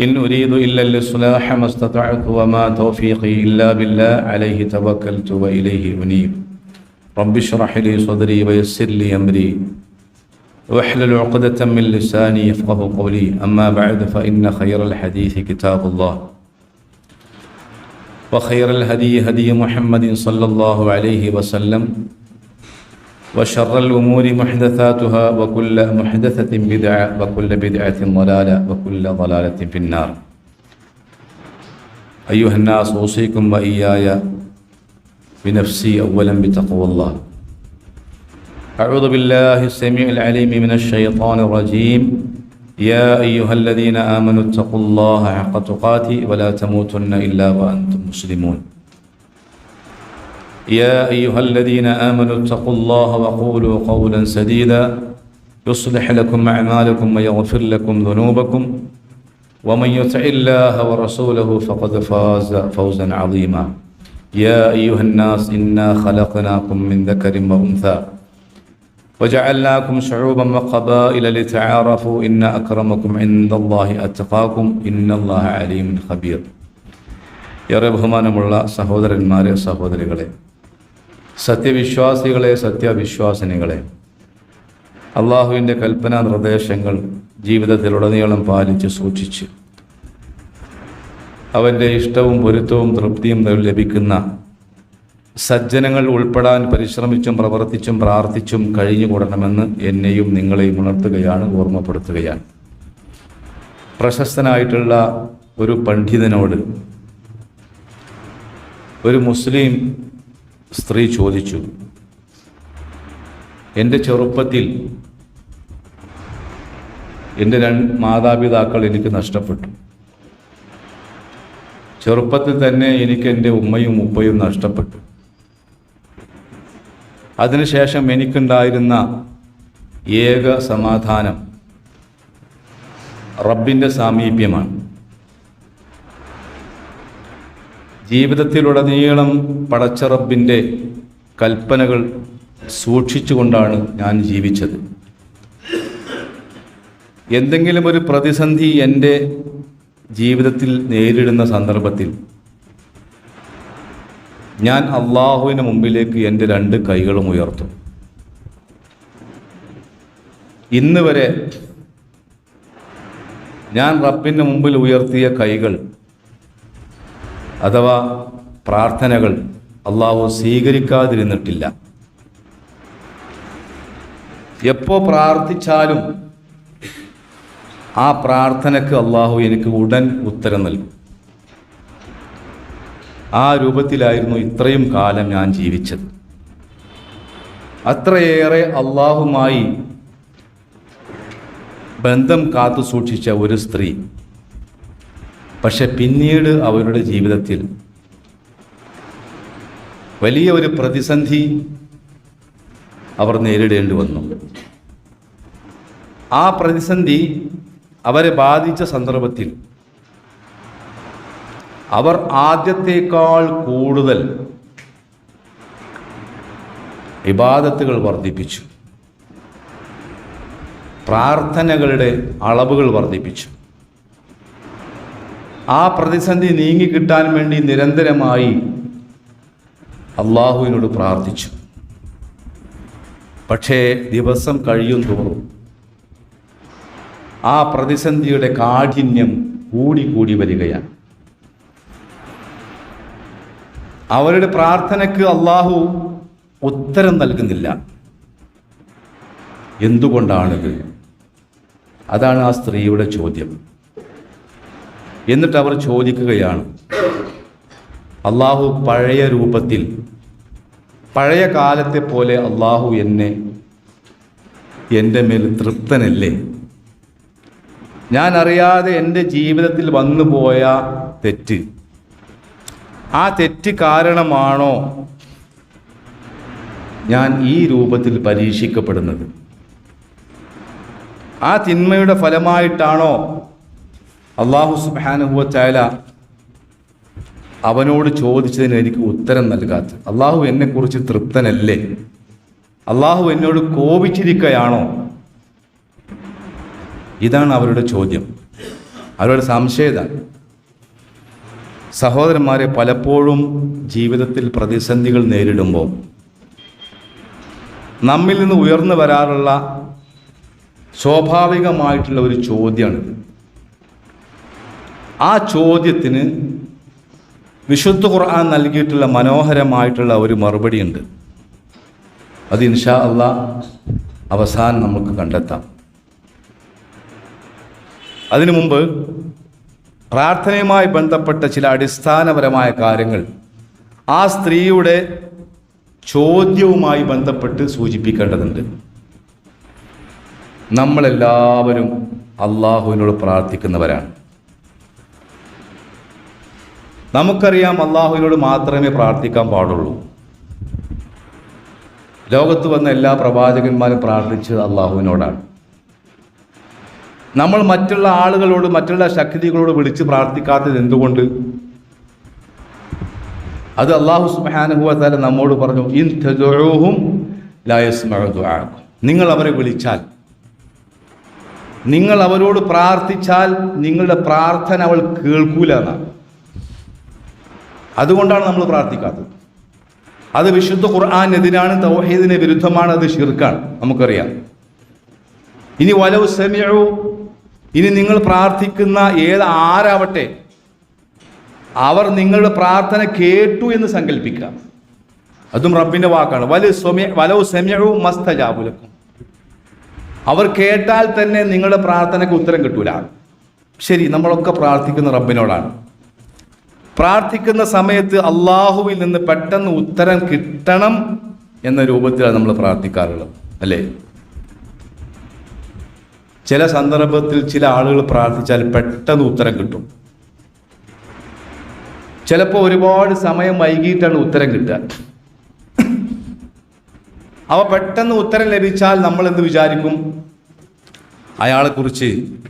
إن أريد إلا الإصلاح ما استطعت وما توفيقي إلا بالله عليه توكلت وإليه أنيب. رب اشرح لي صدري ويسر لي أمري. واحلل عقدة من لساني يفقه قولي. أما بعد فإن خير الحديث كتاب الله. وخير الهدي هدي محمد صلى الله عليه وسلم. وشر الأمور محدثاتها وكل محدثة بدعة وكل بدعة ضلالة وكل ضلالة في النار. أيها الناس أوصيكم وإياي بنفسي أولا بتقوى الله. أعوذ بالله السميع العليم من الشيطان الرجيم. يا أيها الذين آمنوا اتقوا الله حق تقاته ولا تموتن إلا وأنتم مسلمون. يا أيها الذين آمنوا اتقوا الله وقولوا قولا سديدا يصلح لكم أعمالكم ويغفر لكم ذنوبكم ومن يطع الله ورسوله فقد فاز فوزا عظيما يا أيها الناس إنا خلقناكم من ذكر وأنثى وجعلناكم شعوبا وقبائل لتعارفوا إن أكرمكم عند الله أتقاكم إن الله عليم خبير ഏറെ ബഹുമാനമുള്ള സഹോദരന്മാരെ സഹോദരികളെ സത്യവിശ്വാസികളെ സത്യവിശ്വാസിനികളെ. അള്ളാഹുവിന്റെ കൽപ്പനാ നിർദ്ദേശങ്ങൾ ജീവിതത്തിലുടനീളം പാലിച്ച് സൂക്ഷിച്ച്. അവന്റെ ഇഷ്ടവും പൊരുത്തവും തൃപ്തിയും ലഭിക്കുന്ന സജ്ജനങ്ങൾ ഉൾപ്പെടാൻ പരിശ്രമിച്ചും പ്രവർത്തിച്ചും പ്രാർത്ഥിച്ചും കഴിഞ്ഞുകൂടണമെന്ന് എന്നെയും നിങ്ങളെയും ഉണർത്തുകയാണ് ഓർമ്മപ്പെടുത്തുകയാണ്. പ്രശസ്തനായിട്ടുള്ള ഒരു പണ്ഡിതനോട് ഒരു മുസ്ലിം സ്ത്രീ ചോദിച്ചു എന്റെ ചെറുപ്പത്തിൽ എന്റെ രണ്ട് മാതാപിതാക്കൾ എനിക്ക് നഷ്ടപ്പെട്ടു. ചെറുപ്പത്തിൽ തന്നെ എനിക്ക് എന്റെ ഉമ്മയും ഉപ്പയും നഷ്ടപ്പെട്ടു. അതിനുശേഷം എനിക്കുണ്ടായിരുന്ന ഏക സമാധാനം റബ്ബിന്റെ സാമീപ്യമാണ്. ജീവിതത്തിലുടനീളം പടച്ചറബിന്റെ കൽപ്പനകൾ സൂക്ഷിച്ചുകൊണ്ടാണ് ഞാൻ ജീവിച്ചത്. എന്തെങ്കിലും ഒരു പ്രതിസന്ധി എന്റെ ജീവിതത്തിൽ നേരിടുന്ന സന്ദർഭത്തിൽ ഞാൻ അള്ളാഹുവിന് മുമ്പിലേക്ക് എന്റെ രണ്ട് കൈകളും ഉയർത്തും. ഇന്ന് വരെ ഞാൻ റബ്ബിന്റെ മുമ്പിൽ ഉയർത്തിയ കൈകൾ അഥവാ പ്രാർത്ഥനകൾ അള്ളാഹു സ്വീകരിക്കാതിരുന്നിട്ടില്ല. എപ്പോ പ്രാർത്ഥിച്ചാലും ആ പ്രാർത്ഥനക്ക് അള്ളാഹു എനിക്ക് ഉടൻ ഉത്തരം നൽകും. ആ രൂപത്തിലായിരുന്നു ഇത്രയും കാലം ഞാൻ ജീവിച്ചത്. അത്രയേറെ അള്ളാഹുമായി ബന്ധം കാത്തു സൂക്ഷിച്ച ഒരു സ്ത്രീ. പക്ഷെ പിന്നീട് അവരുടെ ജീവിതത്തിൽ വലിയ ഒരു പ്രതിസന്ധി അവർ നേരിടേണ്ടി വന്നു. ആ പ്രതിസന്ധി അവരെ ബാധിച്ച സന്ദർഭത്തിൽ അവർ ആദ്യത്തേക്കാൾ കൂടുതൽ ഇബാദത്തുകൾ വർദ്ധിപ്പിച്ചു. പ്രാർത്ഥനകളുടെ അളവുകൾ വർദ്ധിപ്പിച്ചു. ആ പ്രതിസന്ധി നീങ്ങിക്കിട്ടാൻ വേണ്ടി നിരന്തരമായി അള്ളാഹുവിനോട് പ്രാർത്ഥിച്ചു. പക്ഷേ ദിവസം കഴിയും തോറും ആ പ്രതിസന്ധിയുടെ കാഠിന്യം കൂടിക്കൂടി കൂടി വരികയാണ്. അവരുടെ പ്രാർത്ഥനയ്ക്ക് അള്ളാഹു ഉത്തരം നൽകുന്നില്ല. എന്തുകൊണ്ടാണിത്? അതാണ് ആ സ്ത്രീയുടെ ചോദ്യം. എന്നിട്ട് അവർ ചോദിക്കുകയാണ്. അള്ളാഹു പഴയ രൂപത്തിൽ പഴയ കാലത്തെ പോലെ അള്ളാഹു എന്നെ എന്റെ മേൽ തൃപ്തനല്ലേ? ഞാൻ അറിയാതെ എന്റെ ജീവിതത്തിൽ വന്നുപോയ തെറ്റ് ആ തെറ്റ് കാരണമാണോ ഞാൻ ഈ രൂപത്തിൽ പരീക്ഷിക്കപ്പെടുന്നത്? ആ തിന്മയുടെ ഫലമായിട്ടാണോ അള്ളാഹു സുബാനുഹുവ ചായ അവനോട് ചോദിച്ചതിന് എനിക്ക് ഉത്തരം നൽകാത്ത. അള്ളാഹു എന്നെക്കുറിച്ച് തൃപ്തനല്ലേ? അള്ളാഹു എന്നോട് കോപിച്ചിരിക്കുകയാണോ ഇതാണ് അവരുടെ ചോദ്യം. അവരുടെ സംശയത സഹോദരന്മാരെ പലപ്പോഴും ജീവിതത്തിൽ പ്രതിസന്ധികൾ നേരിടുമ്പോൾ നമ്മിൽ നിന്ന് ഉയർന്നു വരാറുള്ള സ്വാഭാവികമായിട്ടുള്ള ഒരു ചോദ്യമാണ് ആ ചോദ്യത്തിന് വിശുദ്ധ ഖുർആൻ നൽകിയിട്ടുള്ള മനോഹരമായിട്ടുള്ള ഒരു മറുപടി ഉണ്ട് അത് ഇൻഷാ അല്ല അവസാനം നമുക്ക് കണ്ടെത്താം. അതിനു മുമ്പ് പ്രാർത്ഥനയുമായി ബന്ധപ്പെട്ട ചില അടിസ്ഥാനപരമായ കാര്യങ്ങൾ ആ സ്ത്രീയുടെ ചോദ്യവുമായി ബന്ധപ്പെട്ട് സൂചിപ്പിക്കേണ്ടതുണ്ട്. നമ്മളെല്ലാവരും അള്ളാഹുവിനോട് പ്രാർത്ഥിക്കുന്നവരാണ്. നമുക്കറിയാം അള്ളാഹുവിനോട് മാത്രമേ പ്രാർത്ഥിക്കാൻ പാടുള്ളൂ. ലോകത്ത് വന്ന എല്ലാ പ്രവാചകന്മാരും പ്രാർത്ഥിച്ചത് അള്ളാഹുവിനോടാണ് നമ്മൾ മറ്റുള്ള ആളുകളോട് മറ്റുള്ള ശക്തികളോട് വിളിച്ച് പ്രാർത്ഥിക്കാത്തത് എന്തുകൊണ്ട്? അത് അള്ളാഹു സുബാനുഭവത്താല നമ്മോട് പറഞ്ഞു ഇൻ നിങ്ങൾ അവരെ വിളിച്ചാൽ നിങ്ങൾ അവരോട് പ്രാർത്ഥിച്ചാൽ നിങ്ങളുടെ പ്രാർത്ഥന അവൾ കേൾക്കൂല എന്നാണ്. അതുകൊണ്ടാണ് നമ്മൾ പ്രാർത്ഥിക്കാത്തത്. അത് വിശുദ്ധ ഖുർആാനെതിരാണ് തൗഹീദിന് വിരുദ്ധമാണ് അത് ഷിർക്കാണ് നമുക്കറിയാം. ഇനി വലവ് സമയവും ഇനി നിങ്ങൾ പ്രാർത്ഥിക്കുന്ന ഏത് ആരാവട്ടെ അവർ നിങ്ങളുടെ പ്രാർത്ഥന കേട്ടു എന്ന് സങ്കല്പിക്കുക അതും റബ്ബിന്റെ വാക്കാണ്. വലു സ്വമ്യ വലവ് സമയവും മസ്തജാബുലക്കും അവർ കേട്ടാൽ തന്നെ നിങ്ങളുടെ പ്രാർത്ഥനയ്ക്ക് ഉത്തരം കിട്ടൂല. ശരി നമ്മളൊക്കെ പ്രാർത്ഥിക്കുന്ന റബ്ബിനോടാണ്. പ്രാർത്ഥിക്കുന്ന സമയത്ത് അള്ളാഹുവിൽ നിന്ന് പെട്ടെന്ന് ഉത്തരം കിട്ടണം എന്ന രൂപത്തിലാണ് നമ്മൾ പ്രാർത്ഥിക്കാറുള്ളത് അല്ലേ? ചില സന്ദർഭത്തിൽ ചില ആളുകൾ പ്രാർത്ഥിച്ചാൽ പെട്ടെന്ന് ഉത്തരം കിട്ടും. ചിലപ്പോൾ ഒരുപാട് സമയം വൈകിട്ടാണ് ഉത്തരം കിട്ടുക. അവ പെട്ടെന്ന് ഉത്തരം ലഭിച്ചാൽ നമ്മൾ എന്ത് വിചാരിക്കും? അയാളെക്കുറിച്ച്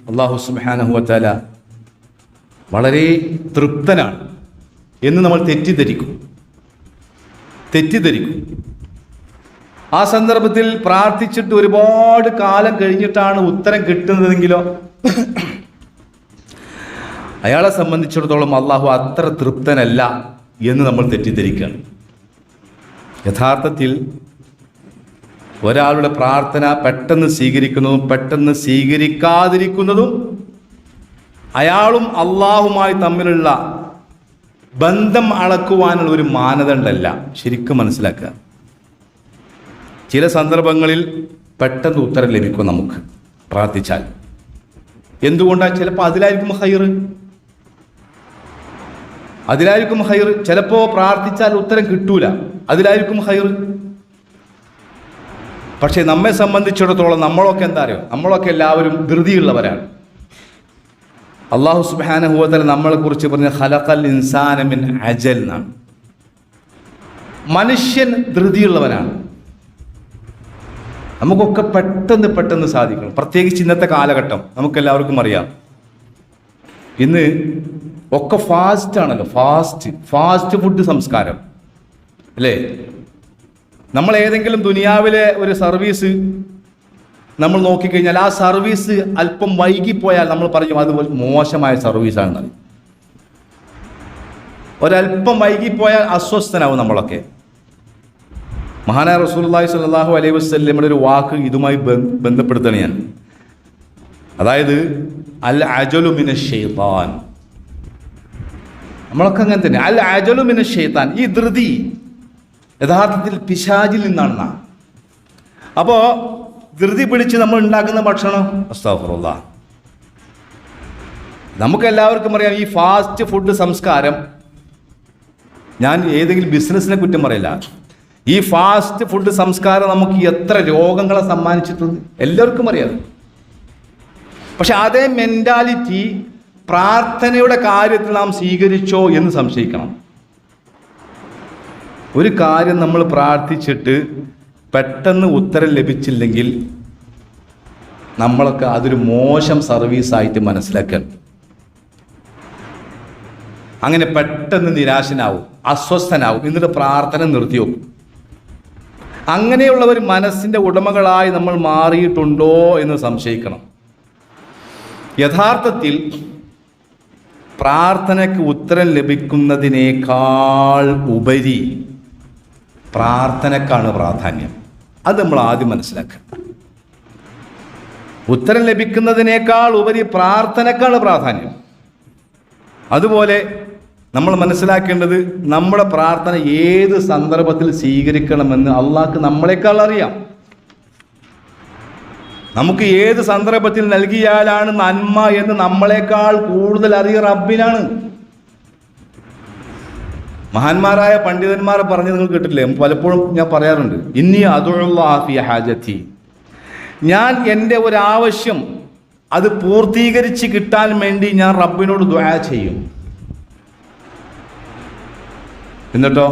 അള്ളാഹു സുബാനഹുവത്താല വളരെ തൃപ്തനാണ്. എന്ന് നമ്മൾ തെറ്റിദ്ധരിക്കും. തെറ്റിദ്ധരിക്കും. ആ സന്ദർഭത്തിൽ പ്രാർത്ഥിച്ചിട്ട് ഒരുപാട് കാലം കഴിഞ്ഞിട്ടാണ് ഉത്തരം കിട്ടുന്നതെങ്കിലോ? അയാളെ സംബന്ധിച്ചിടത്തോളം അള്ളാഹു അത്ര തൃപ്തനല്ല എന്ന് നമ്മൾ തെറ്റിദ്ധരിക്കുകയാണ്. യഥാർത്ഥത്തിൽ ഒരാളുടെ പ്രാർത്ഥന പെട്ടെന്ന് സ്വീകരിക്കുന്നതും പെട്ടെന്ന് സ്വീകരിക്കാതിരിക്കുന്നതും അയാളും അള്ളാഹുമായി തമ്മിലുള്ള ബന്ധം അളക്കുവാനുള്ള ഒരു മാനദണ്ഡമല്ല. ശരിക്കും മനസ്സിലാക്കുക. ചില സന്ദർഭങ്ങളിൽ പെട്ടെന്ന് ഉത്തരം ലഭിക്കും നമുക്ക്. പ്രാർത്ഥിച്ചാൽ. എന്തുകൊണ്ടാണ് ചിലപ്പോൾ അതിലായിരിക്കും ഹൈർ അതിലായിരിക്കും ഹൈർ ചിലപ്പോൾ പ്രാർത്ഥിച്ചാൽ ഉത്തരം കിട്ടൂല. അതിലായിരിക്കും ഹൈർ പക്ഷേ നമ്മെ സംബന്ധിച്ചിടത്തോളം നമ്മളൊക്കെ എന്താ അറിയോ? നമ്മളൊക്കെ എല്ലാവരും ധൃതിയുള്ളവരാണ്. അള്ളാഹു നമ്മളെ കുറിച്ച് പറഞ്ഞ ഹലഖൽ ഇൻസാനമിൻ അജൽ എന്നാണ്. മനുഷ്യൻ ധൃതിയുള്ളവനാണ്. നമുക്കൊക്കെ പെട്ടെന്ന് പെട്ടെന്ന് സാധിക്കണം. പ്രത്യേകിച്ച് ഇന്നത്തെ കാലഘട്ടം നമുക്കെല്ലാവർക്കും അറിയാം. ഇന്ന് ഒക്കെ ഫാസ്റ്റ് ആണല്ലോ ഫാസ്റ്റ് ഫാസ്റ്റ് ഫുഡ് സംസ്കാരം. അല്ലേ? നമ്മൾ ഏതെങ്കിലും ദുനിയാവിലെ ഒരു സർവീസ് നമ്മൾ നോക്കിക്കഴിഞ്ഞാൽ ആ സർവീസ് അല്പം വൈകിപ്പോയാൽ നമ്മൾ പറയും അത് മോശമായ സർവീസാണെന്ന് ഒരല്പം വൈകിപ്പോയാൽ അസ്വസ്ഥനാവും നമ്മളൊക്കെ. മഹാനായ റസൂലുള്ളാഹി സ്വല്ലല്ലാഹു അലൈഹി വസല്ലമയുടെ ഒരു വാക്ക് ഇതുമായി ബന്ധ- ബന്ധപ്പെടുത്തണ ഞാൻ. അതായത് അൽ അജലുമിന് ഷെയ്ത്താൻ നമ്മളൊക്കെ അങ്ങനെ തന്നെ. അൽ അജലുമിന് ഷെയ്ത്താൻ ഈ ധൃതി യഥാർത്ഥത്തിൽ പിശാചിൽ നിന്നാണ് അപ്പോൾ ധൃതി പിടിച്ച് നമ്മൾ ഉണ്ടാക്കുന്ന ഭക്ഷണം? അസ്താഫുറുള്ള നമുക്കെല്ലാവർക്കും അറിയാം ഈ ഫാസ്റ്റ് ഫുഡ് സംസ്കാരം. ഞാൻ ഏതെങ്കിലും ബിസിനസ്സിനെ കുറ്റം പറയില്ല. ഈ ഫാസ്റ്റ് ഫുഡ് സംസ്കാരം നമുക്ക് എത്ര രോഗങ്ങളെ സമ്മാനിച്ചിട്ടുണ്ട്? എല്ലാവർക്കും അറിയാം. പക്ഷെ അതേ മെന്റാലിറ്റി പ്രാർത്ഥനയുടെ കാര്യത്തിൽ നാം സ്വീകരിച്ചോ എന്ന് സംശയിക്കണം. ഒരു കാര്യം നമ്മൾ പ്രാർത്ഥിച്ചിട്ട് പെട്ടെന്ന് ഉത്തരം ലഭിച്ചില്ലെങ്കിൽ നമ്മളൊക്കെ അതൊരു മോശം സർവീസായിട്ട് മനസ്സിലാക്കണം അങ്ങനെ പെട്ടെന്ന് നിരാശനാവും അസ്വസ്ഥനാവും എന്നിട്ട് പ്രാർത്ഥന നിർത്തിവെക്കും. അങ്ങനെയുള്ളവർ മനസ്സിന്റെ ഉടമകളായി നമ്മൾ മാറിയിട്ടുണ്ടോ എന്ന് സംശയിക്കണം. യഥാർത്ഥത്തിൽ പ്രാർത്ഥനയ്ക്ക് ഉത്തരം ലഭിക്കുന്നതിനേക്കാൾ ഉപരി പ്രാർത്ഥനക്കാണ് പ്രാധാന്യം. അത് നമ്മൾ ആദ്യം മനസ്സിലാക്കുക. ഉത്തരം ലഭിക്കുന്നതിനേക്കാൾ ഉപരി പ്രാർത്ഥനക്കാണ് പ്രാധാന്യം. അതുപോലെ നമ്മൾ മനസ്സിലാക്കേണ്ടത് നമ്മുടെ പ്രാർത്ഥന ഏത് സന്ദർഭത്തിൽ സ്വീകരിക്കണമെന്ന് അള്ളാഹ്ക്ക് നമ്മളെക്കാൾ അറിയാം. നമുക്ക് ഏത് സന്ദർഭത്തിൽ നൽകിയാലാണ് നന്മ എന്ന് നമ്മളെക്കാൾ കൂടുതൽ അറിയ റബ്ബിനാണ്. മഹാന്മാരായ പണ്ഡിതന്മാരെ പറഞ്ഞ് നിങ്ങൾ കേട്ടില്ലേ പലപ്പോഴും ഞാൻ പറയാറുണ്ട്. ഇനി അതുള്ളാഫി ഹാജത്തി. ഞാൻ എന്റെ ഒരാവശ്യം അത് പൂർത്തീകരിച്ച് കിട്ടാൻ വേണ്ടി ഞാൻ റബ്ബിനോട് ദ്വാ ചെയ്യും. എന്നിട്ടോ?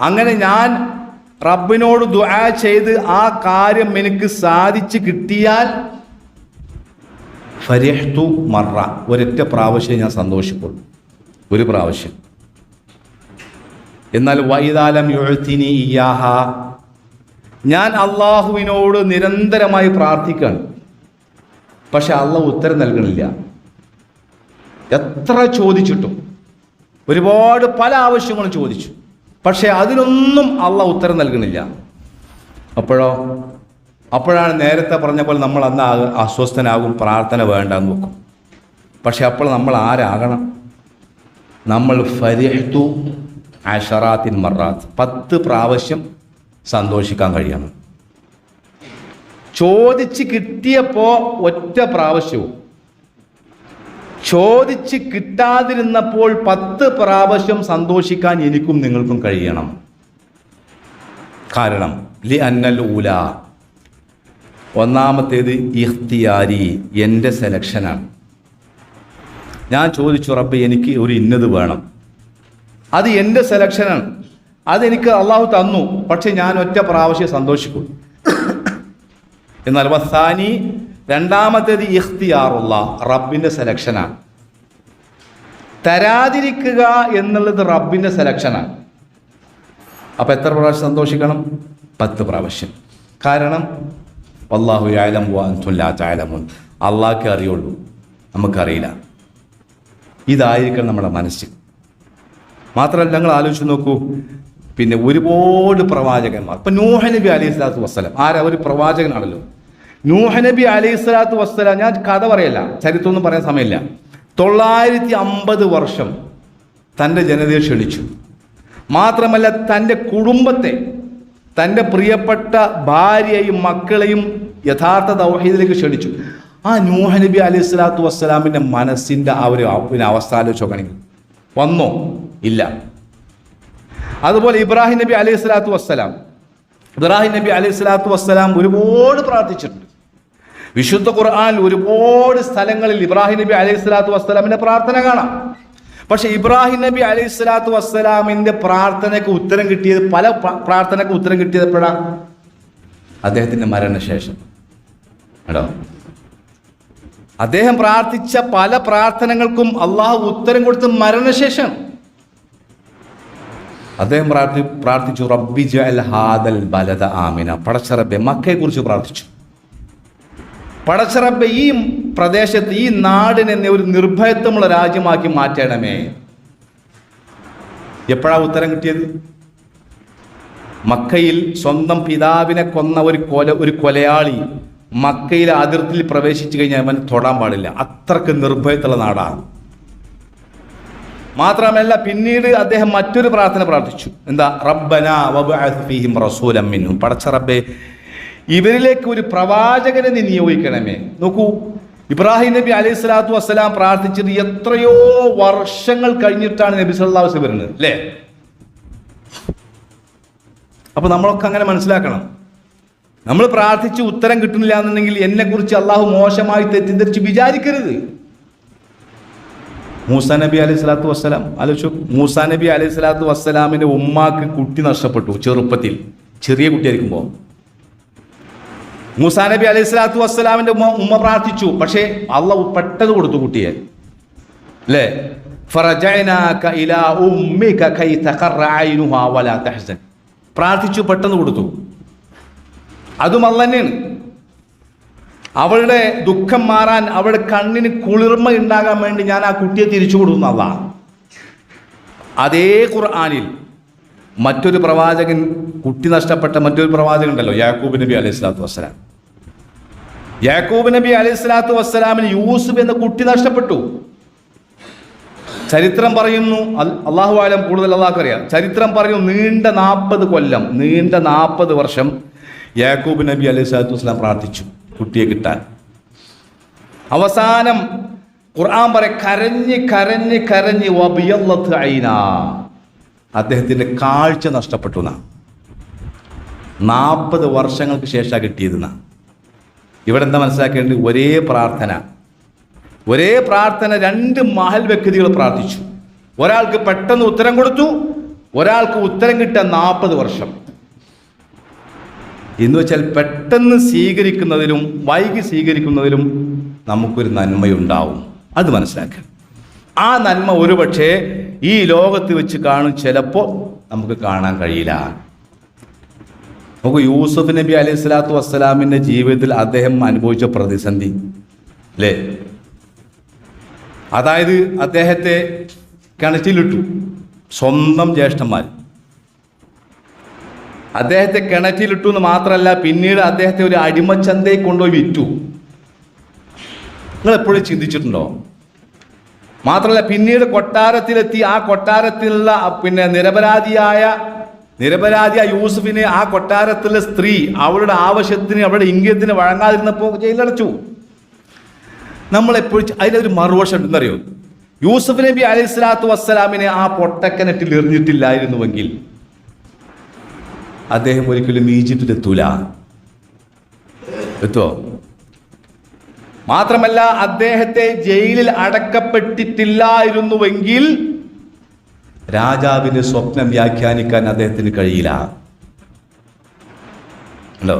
അങ്ങനെ ഞാൻ റബ്ബിനോട് ദുആ ചെയ്ത് ആ കാര്യം എനിക്ക് സാധിച്ചു കിട്ടിയാൽ ഫരിഹ്തു മറ. ഒരൊറ്റ പ്രാവശ്യം ഞാൻ സന്തോഷിക്കുള്ളൂ ഒരു പ്രാവശ്യം. എന്നാൽ വൈതാലം എഴുത്തിനി ഇയാഹ ഞാൻ അള്ളാഹുവിനോട് നിരന്തരമായി പ്രാർത്ഥിക്കുകയാണ്. പക്ഷെ അള്ളാഹു ഉത്തരം നൽകണില്ല. എത്ര ചോദിച്ചിട്ടും ഒരുപാട് പല ആവശ്യങ്ങളും ചോദിച്ചു. പക്ഷെ അതിനൊന്നും അള്ളാഹ് ഉത്തരം നൽകണില്ല. അപ്പോഴോ? അപ്പോഴാണ് നേരത്തെ പറഞ്ഞ പോലെ നമ്മൾ അന്ന് അസ്വസ്ഥനാകും പ്രാർത്ഥന വേണ്ടെന്ന് വെക്കും. പക്ഷെ അപ്പോൾ നമ്മൾ ആരാകണം? നമ്മൾ ഫരിഹത്തു അഷറാത്തിൻ മറാത്ത്. പത്ത് പ്രാവശ്യം സന്തോഷിക്കാൻ കഴിയണം. ചോദിച്ച് കിട്ടിയപ്പോൾ ഒറ്റ പ്രാവശ്യവും. ചോദിച്ച് കിട്ടാതിരുന്നപ്പോൾ പത്ത് പ്രാവശ്യം സന്തോഷിക്കാൻ എനിക്കും നിങ്ങൾക്കും കഴിയണം. കാരണം ലി അന്നൽ ഊല. ഒന്നാമത്തേത് ഇഖ്തിയാരി എന്റെ സെലക്ഷനാണ് ഞാൻ ചോദിച്ചു റബ്ബ് എനിക്ക് ഒരു ഇന്നത് വേണം. അത് എന്റെ സെലക്ഷനാണ് അതെനിക്ക് അള്ളാഹു തന്നു. പക്ഷെ ഞാൻ ഒറ്റ പ്രാവശ്യം സന്തോഷിക്കും. എന്നാൽ വസാനി രണ്ടാമത്തേത് ഇഖ്തിയാറുള്ള റബ്ബിന്റെ സെലക്ഷനാണ് തരാതിരിക്കുക എന്നുള്ളത് റബ്ബിന്റെ സെലക്ഷനാണ് അപ്പം എത്ര പ്രാവശ്യം സന്തോഷിക്കണം? പത്ത് പ്രാവശ്യം. കാരണം അള്ളാഹു ആലം വാൻതുല്ലാത്തായാലമുൻ അള്ളാഹ്ക്ക് അറിയുള്ളൂ. നമുക്കറിയില്ല. ഇതായിരിക്കണം നമ്മുടെ മനസ്സിൽ മാത്രമല്ല ഞങ്ങൾ ആലോചിച്ച് നോക്കൂ. പിന്നെ ഒരുപാട് പ്രവാചകന്മാർ. ഇപ്പം നൂഹ നബി അലൈഹി സ്വലാത്തു വസ്സലാം. ആരാ? ഒരു പ്രവാചകനാണല്ലോ. നൂഹ നബി അലൈഹി സ്വലാത്തു വസ്സലാം. ഞാൻ കഥ പറയല്ല. ചരിത്രമൊന്നും പറയാൻ സമയമില്ല. തൊള്ളായിരത്തി അമ്പത് വർഷം തന്റെ ജനതയെ ക്ഷണിച്ചു. മാത്രമല്ല തന്റെ കുടുംബത്തെ തന്റെ പ്രിയപ്പെട്ട ഭാര്യയും മക്കളെയും യഥാർത്ഥ ദൗഹീദിലേക്ക് ക്ഷണിച്ചു. ആ നൂഹ നബി അലൈഹി സ്വലാത്തു വസ്സലാമിന്റെ മനസ്സിന്റെ ആ ഒരു പിന്നെ അവസ്ഥ ആലോചിച്ച് നോക്കണമെങ്കിൽ വന്നോ? ഇല്ല. അതുപോലെ ഇബ്രാഹിം നബി അലൈഹി സ്വലാത്തു വസ്സലാം. ഇബ്രാഹിം നബി അലൈഹി സ്വലാത്തു വസ്സലാം ഒരുപാട് പ്രാർത്ഥിച്ചിട്ടുണ്ട്. വിശുദ്ധ ഖുർആൻ ഒരുപാട് സ്ഥലങ്ങളിൽ ഇബ്രാഹിം നബി അലൈഹി സ്വലാത്തു വസ്സലാമിന്റെ പ്രാർത്ഥന കാണാം. പക്ഷെ ഇബ്രാഹിം നബി അലൈഹി സ്വലാത്തു വസ്സലാമിന്റെ പ്രാർത്ഥനയ്ക്ക് ഉത്തരം കിട്ടിയത് പല പ്ര- പ്രാർത്ഥനയ്ക്ക് ഉത്തരം കിട്ടിയത് എപ്പോഴാണ് അദ്ദേഹത്തിന്റെ മരണശേഷം. കേട്ടോ അദ്ദേഹം പ്രാർത്ഥിച്ച പല പ്രാർത്ഥനകൾക്കും അള്ളാഹു ഉത്തരം കൊടുത്ത് മരണശേഷം. അദ്ദേഹം പ്രാർത്ഥി പ്രാർത്ഥിച്ചു റബ്ബി ജഅൽ ഹാദൽ ബലദ ആമിന. പടച്ചറബെ മക്കയെ കുറിച്ച് പ്രാർത്ഥിച്ചു. പടച്ചറബെ ഈ പ്രദേശത്ത് ഈ നാടിനെ ഒരു നിർഭയത്വമുള്ള രാജ്യമാക്കി മാറ്റണമേ. എപ്പോഴാ ഉത്തരം കിട്ടിയത്? മക്കയിൽ സ്വന്തം പിതാവിനെ കൊന്ന ഒരു കൊല ഒരു കൊലയാളി മക്കയിലെ അതിർത്തിയിൽ പ്രവേശിച്ചു കഴിഞ്ഞാൽ അവൻ തൊടാൻ പാടില്ല. അത്രയ്ക്ക് നിർഭയത്തുള്ള നാടാണ്. മാത്രമല്ല പിന്നീട് അദ്ദേഹം മറ്റൊരു പ്രാർത്ഥന പ്രാർത്ഥിച്ചു. എന്താ? റബ്ബന വബ്അത്ത് ഫീഹിം പടച്ച റബ്ബേ ഇവരിലേക്ക് ഒരു പ്രവാചകനെ നീ നിയോഗിക്കണമേ. നോക്കൂ ഇബ്രാഹിം നബി അലൈഹി സ്വലാത്തു വസ്സലാം പ്രാർത്ഥിച്ചത് എത്രയോ വർഷങ്ങൾ കഴിഞ്ഞിട്ടാണ് നബി സല്ലാ വസല്ലം വരുന്നത് അല്ലേ? അപ്പൊ നമ്മളൊക്കെ അങ്ങനെ മനസ്സിലാക്കണം. നമ്മൾ പ്രാർത്ഥിച്ച് ഉത്തരം കിട്ടുന്നില്ല എന്നുണ്ടെങ്കിൽ എന്നെ കുറിച്ച് അള്ളാഹു മോശമായി തെറ്റിദ്ധരിച്ച് വിചാരിക്കരുത്. മൂസ നബി അലൈഹി സ്വലാത്തു വസ്സലാം ആലോചിച്ചു മൂസ നബി അലൈഹി സ്വലാത്തു വസ്സലാമിന്റെ ഉമ്മാക്ക് കുട്ടി നഷ്ടപ്പെട്ടു ചെറുപ്പത്തിൽ. ചെറിയ കുട്ടിയായിരിക്കുമ്പോൾ മൂസാ നബി അലൈഹി സ്വലാത്തു വസ്സലാമിന്റെ ഉമ്മ ഉമ്മ പ്രാർത്ഥിച്ചു. പക്ഷേ അള്ള പെട്ടെന്ന് കൊടുത്തു കുട്ടിയെ. അല്ലേ പ്രാർത്ഥിച്ചു പെട്ടെന്ന് കൊടുത്തു. അതും അല്ല തന്നെയാണ്. അവളുടെ ദുഃഖം മാറാൻ അവളുടെ കണ്ണിന് കുളിർമ ഉണ്ടാകാൻ വേണ്ടി ഞാൻ ആ കുട്ടിയെ തിരിച്ചു കൊടുക്കുന്നല്ല അതേ ഖുർആാനിൽ മറ്റൊരു പ്രവാചകൻ കുട്ടി നഷ്ടപ്പെട്ട മറ്റൊരു പ്രവാചകൻ ഉണ്ടല്ലോ യാക്കൂബ് നബി അലൈഹി സ്വലാത്തു വസ്സലാം. യാക്കൂബ് നബി അലൈഹി സ്വലാത്തു വസ്സലാമിന് യൂസുഫ് എന്ന കുട്ടി നഷ്ടപ്പെട്ടു. ചരിത്രം പറയുന്നു അള്ളാഹു ആലം കൂടുതൽ അള്ളാഹ്ക്കറിയാം ചരിത്രം പറയുന്നു നീണ്ട നാൽപ്പത് കൊല്ലം നീണ്ട നാൽപ്പത് വർഷം യാക്കൂബ് നബി അലൈഹി സ്വലാത്തു വസ്സലാം പ്രാർത്ഥിച്ചു കുട്ടിയെ കിട്ടാൻ. അവസാനം ഖുർആൻ പറ കരഞ്ഞ് കരഞ്ഞ് കരഞ്ഞ് അദ്ദേഹത്തിന്റെ കാഴ്ച നഷ്ടപ്പെട്ടു നാൽപ്പത് വർഷങ്ങൾക്ക് ശേഷം കിട്ടിയതെന്നാ ഇവിടെ എന്താ മനസ്സിലാക്കേണ്ടത്? ഒരേ പ്രാർത്ഥന. ഒരേ പ്രാർത്ഥന രണ്ട് മഹൽ വ്യക്തികൾ പ്രാർത്ഥിച്ചു. ഒരാൾക്ക് പെട്ടെന്ന് ഉത്തരം കൊടുത്തു ഒരാൾക്ക് ഉത്തരം കിട്ടാൻ നാൽപ്പത് വർഷം. എന്ന് വെച്ചാൽ പെട്ടെന്ന് സ്വീകരിക്കുന്നതിലും വൈകി സ്വീകരിക്കുന്നതിലും നമുക്കൊരു നന്മയുണ്ടാവും. അത് മനസ്സിലാക്കുക. ആ നന്മ ഒരുപക്ഷെ ഈ ലോകത്ത് വെച്ച് കാണും ചിലപ്പോൾ നമുക്ക് കാണാൻ കഴിയില്ല. നമുക്ക് യൂസുഫ് നബി അലൈഹി സ്വലാത്തു വസ്സലാമിന്റെ ജീവിതത്തിൽ അദ്ദേഹം അനുഭവിച്ച പ്രതിസന്ധി അല്ലേ അതായത് അദ്ദേഹത്തെ കിണറ്റിലിട്ടു. സ്വന്തം ജ്യേഷ്ഠന്മാർ. അദ്ദേഹത്തെ കിണറ്റിലിട്ടു എന്ന് മാത്രമല്ല പിന്നീട് അദ്ദേഹത്തെ ഒരു അടിമച്ചന്തയിൽ കൊണ്ടുപോയി വിറ്റു. നിങ്ങൾ എപ്പോഴും ചിന്തിച്ചിട്ടുണ്ടോ? മാത്രമല്ല പിന്നീട് കൊട്ടാരത്തിലെത്തി. ആ കൊട്ടാരത്തിലുള്ള പിന്നെ നിരപരാധിയായ നിരപരാധിയായ യൂസുഫിനെ ആ കൊട്ടാരത്തിലെ സ്ത്രീ അവളുടെ ആവശ്യത്തിന് അവളുടെ ഇംഗിതത്തിന് വഴങ്ങാതിരുന്നപ്പോൾ ജയിലടച്ചു. നമ്മളെപ്പോഴും അതിലൊരു മറുവശം ഉണ്ടെന്നറിയോ? യൂസുഫ് നബി അലൈഹി സ്വലാത്തു വസ്സലാമിനെ ആ പൊട്ടക്കനറ്റിൽ എറിഞ്ഞിട്ടില്ലായിരുന്നുവെങ്കിൽ അദ്ദേഹം ഒരിക്കലും ഈജിപ്തിലെത്തൂല എത്തോ? മാത്രമല്ല അദ്ദേഹത്തെ ജയിലിൽ അടക്കപ്പെട്ടിട്ടില്ലായിരുന്നുവെങ്കിൽ രാജാവിന് സ്വപ്നം വ്യാഖ്യാനിക്കാൻ അദ്ദേഹത്തിന് കഴിയില്ല. ഹലോ?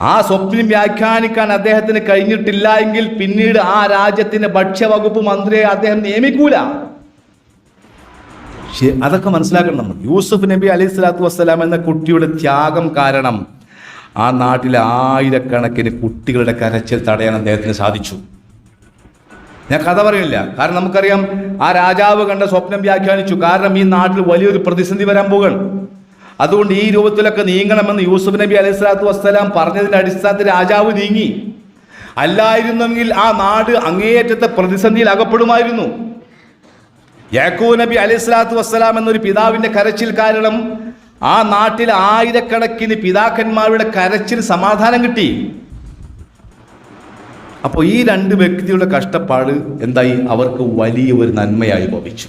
ആ സ്വപ്നം വ്യാഖ്യാനിക്കാൻ അദ്ദേഹത്തിന് കഴിഞ്ഞിട്ടില്ല എങ്കിൽ പിന്നീട് ആ രാജ്യത്തിന്റെ ഭക്ഷ്യവകുപ്പ് മന്ത്രിയെ അദ്ദേഹം നിയമിക്കൂല. അതൊക്കെ മനസ്സിലാക്കണം നമ്മൾ. യൂസുഫ് നബി അലൈഹി സ്വലാത്തു വസ്സലാം എന്ന കുട്ടിയുടെ ത്യാഗം കാരണം ആ നാട്ടിലെ ആയിരക്കണക്കിന് കുട്ടികളുടെ കരച്ചിൽ തടയാൻ അദ്ദേഹത്തിന് സാധിച്ചു. ഞാൻ കഥ പറയുന്നില്ല. കാരണം നമുക്കറിയാം ആ രാജാവ് കണ്ട സ്വപ്നം വ്യാഖ്യാനിച്ചു. കാരണം ഈ നാട്ടിൽ വലിയൊരു പ്രതിസന്ധി വരാൻ പോകണം അതുകൊണ്ട് ഈ രൂപത്തിലൊക്കെ നീങ്ങണമെന്ന് യൂസുഫ് നബി അലൈഹി സ്വലാത്തു വസ്സലാം പറഞ്ഞതിന്റെ അടിസ്ഥാനത്തിൽ രാജാവ് നീങ്ങി. അല്ലായിരുന്നെങ്കിൽ ആ നാട് അങ്ങേയറ്റത്തെ പ്രതിസന്ധിയിൽ അകപ്പെടുമായിരുന്നു. യാക്കൂ നബി അലൈഹി സ്വലാത്തു വസ്സലാം എന്നൊരു പിതാവിന്റെ കരച്ചിൽ കാരണം ആ നാട്ടിൽ ആയിരക്കണക്കിന് പിതാക്കന്മാരുടെ കരച്ചിൽ സമാധാനം കിട്ടി. അപ്പോൾ ഈ രണ്ട് വ്യക്തിയുടെ കഷ്ടപ്പാട് എന്തായി? അവർക്ക് വലിയ ഒരു നന്മയായി ഭവിച്ചു.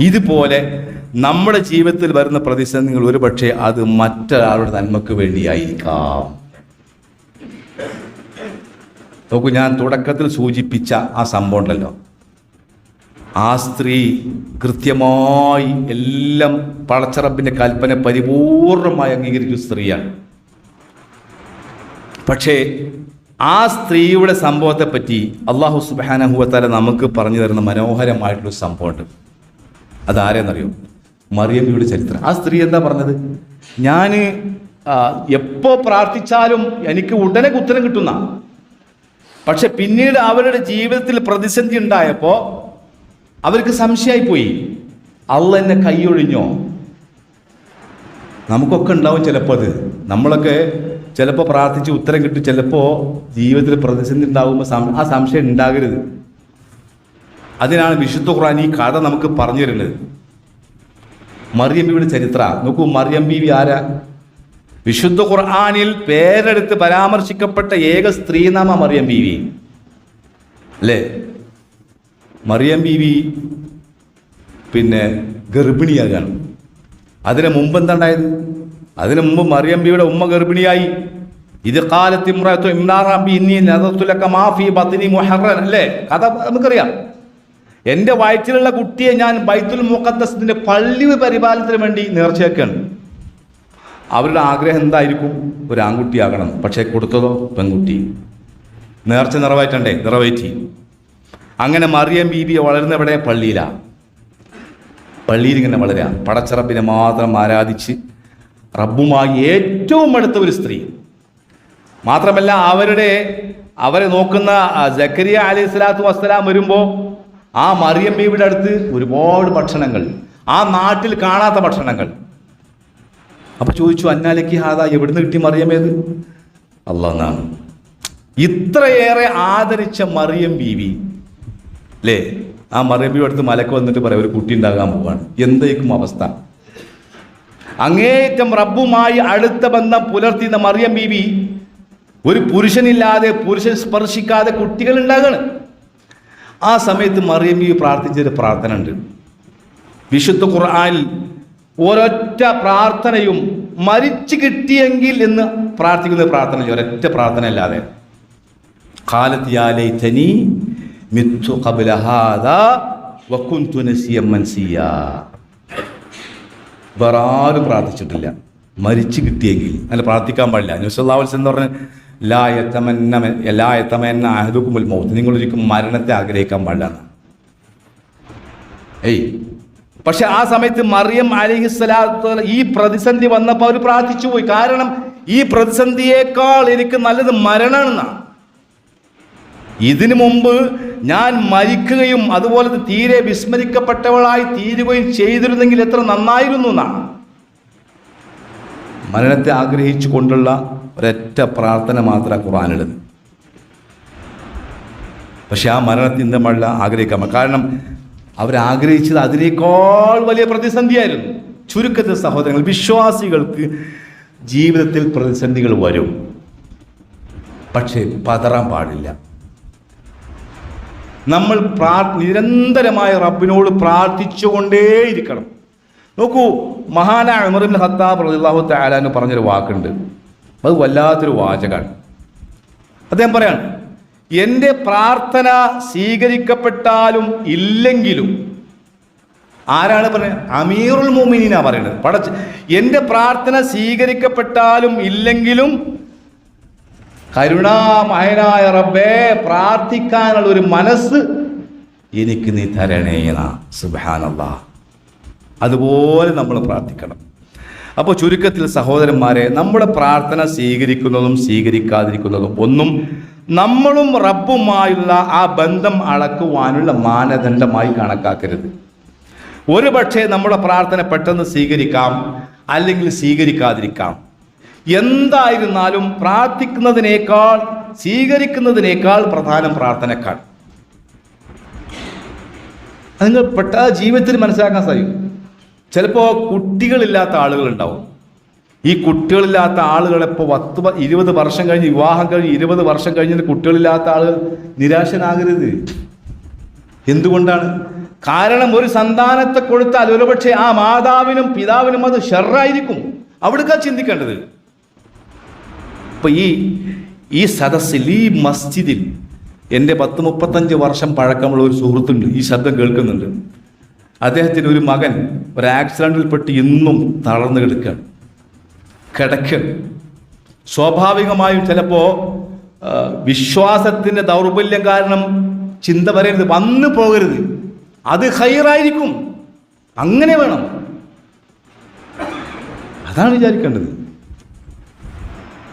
ഇതുപോലെ നമ്മുടെ ജീവിതത്തിൽ വരുന്ന പ്രതിസന്ധികൾ ഒരുപക്ഷെ അത് മറ്റൊരാളുടെ നന്മക്ക് വേണ്ടിയായിരിക്കാം. നോക്കൂ ഞാൻ തുടക്കത്തിൽ സൂചിപ്പിച്ച ആ സംഭവം ഉണ്ടല്ലോ. ആ സ്ത്രീ കൃത്യമായി എല്ലാം പളച്ചറപ്പിന്റെ കൽപ്പന പരിപൂർണമായി അംഗീകരിച്ച സ്ത്രീയാണ്. പക്ഷേ ആ സ്ത്രീയുടെ സംഭവത്തെ പറ്റി അള്ളാഹു സുബാനഹുവത്താല നമുക്ക് പറഞ്ഞു തരുന്ന മനോഹരമായിട്ടുള്ള സംഭവമുണ്ട്. അതാരെന്നറിയോ? മറിയമ്മയുടെ ചരിത്രം. ആ സ്ത്രീ എന്താ പറഞ്ഞത്? ഞാൻ എപ്പോ പ്രാർത്ഥിച്ചാലും എനിക്ക് ഉടനെ ഉത്തരം കിട്ടുന്ന. പക്ഷെ പിന്നീട് അവരുടെ ജീവിതത്തിൽ പ്രതിസന്ധി ഉണ്ടായപ്പോൾ അവർക്ക് സംശയമായി പോയി. അള്ള എന്നെ കൈയൊഴിഞ്ഞോ? നമുക്കൊക്കെ ഉണ്ടാവും ചിലപ്പോൾ അത്. നമ്മളൊക്കെ ചിലപ്പോൾ പ്രാർത്ഥിച്ച് ഉത്തരം കിട്ടും ചിലപ്പോൾ ജീവിതത്തിൽ പ്രതിസന്ധി ഉണ്ടാകുമ്പോൾ ആ സംശയം ഉണ്ടാകരുത്. അതിനാണ് വിശുദ്ധ ഖുർആൻ ഈ കഥ നമുക്ക് പറഞ്ഞു തരുന്നത്. മറിയം ബീവിയുടെ ചരിത്ര. നോക്കൂ മറിയം ബീവി ആരാ? വിശുദ്ധ ഖുർആാനിൽ പേരെടുത്ത് പരാമർശിക്കപ്പെട്ട ഏക സ്ത്രീനാമ മറിയം ബീവി അല്ലേ? മറിയം ബീവി പിന്നെ ഗർഭിണിയാകാണ്. അതിന് മുമ്പ് എന്താണ്ടായത് അതിനു മുമ്പ് മറിയമ്പിയുടെ ഉമ്മ ഗർഭിണിയായി. ഇത് കാലത്ത് ഇന്നി മാഫി മുഹറൻ അല്ലേ? കഥ നമുക്കറിയാം. എന്റെ വയറ്റിലുള്ള കുട്ടിയെ ഞാൻ ബൈത്തുൽ മുഖദ്ദസിന്റെ പള്ളി പരിപാലനത്തിന് വേണ്ടി നേർച്ചയാക്കുകയാണ്. അവരുടെ ആഗ്രഹം എന്തായിരിക്കും? ഒരു ആൺകുട്ടിയാകണം. പക്ഷേ കൊടുത്തതോ? പെൺകുട്ടി. നേർച്ച നിറവേറ്റണ്ടേ? നിറവേറ്റി. അങ്ങനെ മറിയം ബീബിയെ വളരുന്നവിടെ പള്ളിയിലാണ് പള്ളിയിൽ ഇങ്ങനെ വളരുക പടച്ചറപ്പിനെ മാത്രം ആരാധിച്ച് റബ്ബുമായി ഏറ്റവും അടുത്ത ഒരു സ്ത്രീ. മാത്രമല്ല അവരുടെ അവരെ നോക്കുന്ന ജക്കരിയ അലി സ്വലാത്തു വസ്സലാം വരുമ്പോൾ ആ മറിയം ബീവിയുടെ അടുത്ത് ഒരുപാട് ഭക്ഷണങ്ങൾ ആ നാട്ടിൽ കാണാത്ത ഭക്ഷണങ്ങൾ. അപ്പൊ ചോദിച്ചു അന്നാലേക്ക് ഹാദ എവിടുന്ന് കിട്ടി മറിയമേത് അള്ളാന്നാണ് ഇത്രയേറെ ആദരിച്ച മറിയം ബീവി. അല്ലേ ആ മറിയം ബീവി അടുത്ത് മലക്ക് വന്നിട്ട് പറയാം ഒരു കുട്ടി ഉണ്ടാകാൻ പോവാണ്. എന്തായിരിക്കും അവസ്ഥ. അങ്ങേയറ്റം റബ്ബുമായി അടുത്ത ബന്ധം പുലർത്തിയ മറിയം ബീവി ഒരു പുരുഷനില്ലാതെ പുരുഷൻ സ്പർശിക്കാതെ കുട്ടികൾ ഉണ്ടാകണം. ആ സമയത്ത് മറിയം ബീവി പ്രാർത്ഥിച്ചൊരു പ്രാർത്ഥന ഉണ്ട്. വിശുദ്ധ ഖുർആാനിൽ ഒരൊറ്റ പ്രാർത്ഥനയും മരിച്ചു കിട്ടിയെങ്കിൽ എന്ന് പ്രാർത്ഥിക്കുന്ന പ്രാർത്ഥന. ഒരൊറ്റ പ്രാർത്ഥന അല്ലാതെ. കാലത്തിയാലേ മിത്തു ഖബ്ല ഹാദാ തുനസിയ മൻസിയാ വേറെ ആരും പ്രാർത്ഥിച്ചിട്ടില്ല. മരിച്ചു കിട്ടിയെങ്കിൽ. അല്ല പ്രാർത്ഥിക്കാൻ പാടില്ല. നുസല്ലാവൽസ് എന്ന് പറഞ്ഞ് ലാ എത്തമെന്ന ലാ എത്തമെന്ന അഹദുക്കുമുൽ മൗത്ത്. നിങ്ങൾ ഒരിക്കലും മരണത്തെ ആഗ്രഹിക്കാൻ പാടില്ല. ഏയ്. പക്ഷെ ആ സമയത്ത് മറിയം അലിഹിസ്സലാത്തു ഈ പ്രതിസന്ധി വന്നപ്പോൾ അവർ പ്രാർത്ഥിച്ചു പോയി. കാരണം ഈ പ്രതിസന്ധിയേക്കാൾ എനിക്ക് നല്ലത് മരണമാണെന്നാണ് ഇതിനു മുമ്പ് ഞാൻ മരിക്കുകയും അതുപോലെ തീരെ വിസ്മരിക്കപ്പെട്ടവളായി തീരുകയും ചെയ്തിരുന്നെങ്കിൽ എത്ര നന്നായിരുന്നു എന്നാണ് മരണത്തെ ആഗ്രഹിച്ചു കൊണ്ടുള്ള ഒരൊറ്റ പ്രാർത്ഥന മാത്രമാണ് ഖുറാനുള്ളത് പക്ഷെ ആ മരണത്തിൽ ആഗ്രഹിക്കാൻ പ- കാരണം അവരാഗ്രഹിച്ചത് അതിനേക്കാൾ വലിയ പ്രതിസന്ധിയായിരുന്നു. ചുരുക്കത്തിൽ സഹോദരങ്ങൾ വിശ്വാസികൾക്ക് ജീവിതത്തിൽ പ്രതിസന്ധികൾ വരും. പക്ഷേ പതറാൻ പാടില്ല. നമ്മൾ പ്രാർ നിരന്തരമായ റബ്ബിനോട് പ്രാർത്ഥിച്ചുകൊണ്ടേയിരിക്കണം. നോക്കൂ മഹാനായ ഉമറിൻ ഹത്താബ് റളിയല്ലാഹു താലാന്ന് പറഞ്ഞൊരു വാക്കുണ്ട്. അത് വല്ലാത്തൊരു വാചകമാണ് അദ്ദേഹം പറയാണ് എന്റെ പ്രാർത്ഥന സ്വീകരിക്കപ്പെട്ടാലും ഇല്ലെങ്കിലും ആരാണ് പറയുന്നത് അമീറുൽ മോമിനാ പറയുന്നത്. പടച്ച് എന്റെ പ്രാർത്ഥന സ്വീകരിക്കപ്പെട്ടാലും ഇല്ലെങ്കിലും കരുണാമയനായ റബ്ബേ പ്രാർത്ഥിക്കാനുള്ള ഒരു മനസ്സ് എനിക്ക് നീ തരണേന സുബാനല്ല അതുപോലെ നമ്മൾ പ്രാർത്ഥിക്കണം. അപ്പോൾ ചുരുക്കത്തിൽ സഹോദരന്മാരെ നമ്മുടെ പ്രാർത്ഥന സ്വീകരിക്കുന്നതും സ്വീകരിക്കാതിരിക്കുന്നതും ഒന്നും നമ്മളും റബ്ബുമായുള്ള ആ ബന്ധം അളക്കുവാനുള്ള മാനദണ്ഡമായി കണക്കാക്കരുത്. ഒരു പക്ഷേ നമ്മുടെ പ്രാർത്ഥന പെട്ടെന്ന് സ്വീകരിക്കാം അല്ലെങ്കിൽ സ്വീകരിക്കാതിരിക്കാം. എന്തായിരുന്നാലും പ്രാർത്ഥിക്കുന്നതിനേക്കാൾ സ്വീകരിക്കുന്നതിനേക്കാൾ പ്രധാനം പ്രാർത്ഥനക്കാൾ നിങ്ങൾ പെട്ട ജീവിതത്തിൽ മനസ്സിലാക്കാൻ സാധിക്കും. ചിലപ്പോൾ കുട്ടികളില്ലാത്ത ആളുകളുണ്ടാവും. ഈ കുട്ടികളില്ലാത്ത ആളുകൾ ഇപ്പോൾ പത്ത് ഇരുപത് വർഷം കഴിഞ്ഞ് വിവാഹം കഴിഞ്ഞ് ഇരുപത് വർഷം കഴിഞ്ഞിട്ട് കുട്ടികളില്ലാത്ത ആളുകൾ നിരാശനാകരുത്. എന്തുകൊണ്ടാണ്? കാരണം ഒരു സന്താനത്തെ കൊടുത്താൽ ഒരുപക്ഷെ ആ മാതാവിനും പിതാവിനും അത് ഷെറായിരിക്കും. അവിടേക്കാ ചിന്തിക്കേണ്ടത്. ഇപ്പൊ ഈ ഈ സദസ്സിൽ ഈ മസ്ജിദിൽ എന്റെ പത്ത് മുപ്പത്തഞ്ച് വർഷം പഴക്കമുള്ള ഒരു സുഹൃത്തുണ്ട്. ഈ ശബ്ദം കേൾക്കുന്നുണ്ട്. അദ്ദേഹത്തിന് ഒരു മകൻ ഒരു ആക്സിഡന്റിൽപ്പെട്ട് ഇന്നും തളർന്നു കിടക്കുകയാണ്. കിടക്കുകയാണ്. സ്വാഭാവികമായും ചിലപ്പോൾ വിശ്വാസത്തിന്റെ ദൗർബല്യം കാരണം ചിന്ത പറയരുത് വന്നു പോകരുത്. അത് ഹൈറായിരിക്കും. അങ്ങനെ വേണം. അതാണ് വിചാരിക്കേണ്ടത്.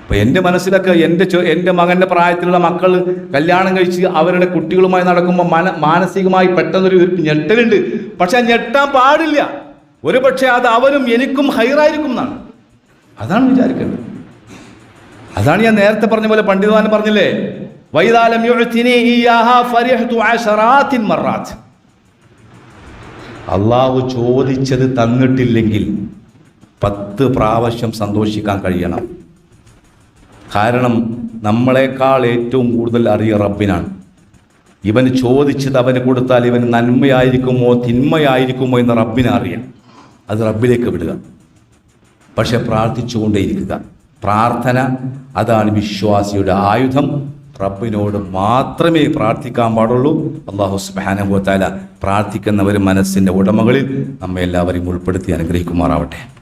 അപ്പൊ എന്റെ മനസ്സിലൊക്കെ എന്റെ എന്റെ മകന്റെ പ്രായത്തിലുള്ള മക്കൾ കല്യാണം കഴിച്ച് അവരുടെ കുട്ടികളുമായി നടക്കുമ്പോൾ മന മാനസികമായി പെട്ടെന്നൊരു ഞെട്ടലുണ്ട്. പക്ഷെ ഞെട്ടാൻ പാടില്ല. ഒരു പക്ഷേ അത് അവരും എനിക്കും ഹൈറായിരിക്കും എന്നാണ്. അതാണ് വിചാരിക്കേണ്ടത്. അതാണ് ഞാൻ നേരത്തെ പറഞ്ഞ പോലെ പണ്ഡിതവാൻ പറഞ്ഞില്ലേ? വൈതാലം അള്ളാഹു ചോദിച്ചത് തന്നിട്ടില്ലെങ്കിൽ പത്ത് പ്രാവശ്യം സന്തോഷിക്കാൻ കഴിയണം. കാരണം നമ്മളെക്കാൾ ഏറ്റവും കൂടുതൽ അറിയ റബ്ബിനാണ്. ഇവൻ ചോദിച്ചത് അവന് കൊടുത്താൽ ഇവന് നന്മയായിരിക്കുമോ തിന്മയായിരിക്കുമോ എന്ന് റബ്ബിനെ അറിയാം. അത് റബ്ബിലേക്ക് വിടുക. പക്ഷെ പ്രാർത്ഥിച്ചുകൊണ്ടേയിരിക്കുക. പ്രാർത്ഥന അതാണ് വിശ്വാസിയുടെ ആയുധം. റബ്ബിനോട് മാത്രമേ പ്രാർത്ഥിക്കാൻ പാടുള്ളൂ. അള്ളാഹു സുബാനുഭവത്താല പ്രാർത്ഥിക്കുന്നവർ മനസ്സിന്റെ ഉടമകളിൽ നമ്മെല്ലാവരെയും ഉൾപ്പെടുത്തി അനുഗ്രഹിക്കുമാറാവട്ടെ.